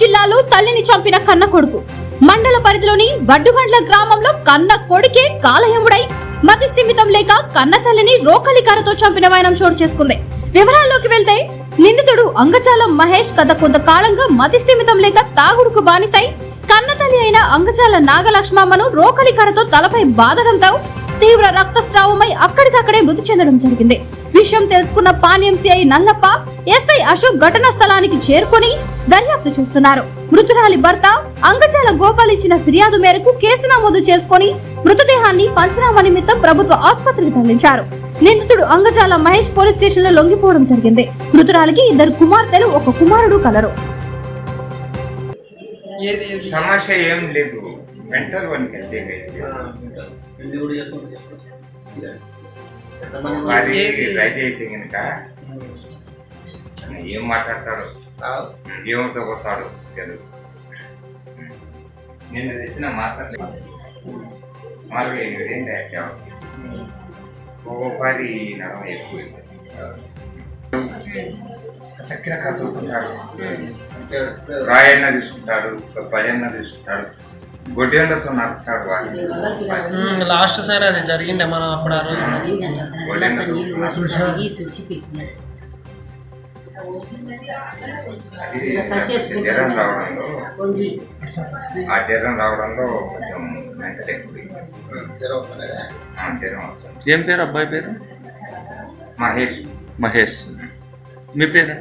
జిల్లాలో తల్లిని చంపిన కన్న కొడుకు. మండల పరిధిలోని వడ్డుగండ్ల గ్రామంలో కన్న కొడుకే కాలయముడై మతి స్థిమితం లేక కన్న తల్లిని రోకలి కరతో చంపిన వైనం చోటు చేసుకుంది. వివరాల్లోకి వెళ్తే నిందితుడు అంగచాలం మహేష్ గత కొంతకాలంగా మతి స్థిమితం లేక తాగుడుకు బానిసై కన్న తల్లి అయిన అంగచాల నాగలక్ష్మమ్మను రోకలి కరతో తలపై బాధడంతో తీవ్ర రక్తస్రావమై అక్కడికక్కడే మృతి చెందడం జరిగింది. విషయం తెలుసుకున్న పాణ్యం సిఐ నల్లప్ప ఎస్ఐ అశోక్ ఘటనా స్థలానికి చేరుకొని దర్యాప్తు చేస్తున్నారు. మృతురాలి భర్త అంగజాల గోపాల్ ఇచ్చిన ఫిర్యాదు మేరకు కేసు నమోదు చేసుకొని మృతదేహాన్ని పంచనామా నిమిత్తం ప్రభుత్వ ఆసుపత్రికి తరలించారు. నిందితుడు అంగజాల మహేష్ పోలీస్ స్టేషన్లో లొంగిపోవడం జరిగింది. మృతురాలికి ఇద్దరు కుమార్తెలు ఒక కుమారుడు కలరు. సమస్య ఏం లేదు. మెంటల్ వన్కి మరి? రైతు అయితే కనుక ఏం మాట్లాడతాడు. ఏమితో కొడతాడు? తెలుగు నిన్ను తెచ్చిన మాట్లాడలేదు మరి ఏం తయారు ఒక్కొక్కరి నరం ఎక్కువ కథ రాయన్న తీసుకుంటాడు భజన్న తీసుకుంటాడు. లాస్ట్ సారి అది జరిగిండే మనం అప్పుడు ఆ రోజు. రావడంలో ఆ జ్వరం రావడంలో కొంచెం మెంటల్ ఎక్కువ ఏం పేరు? అబ్బాయి పేరు? మహేష్. మహేష్. మీ పేరు?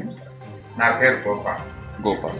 నా పేరు గోపాల్. గోపాల్.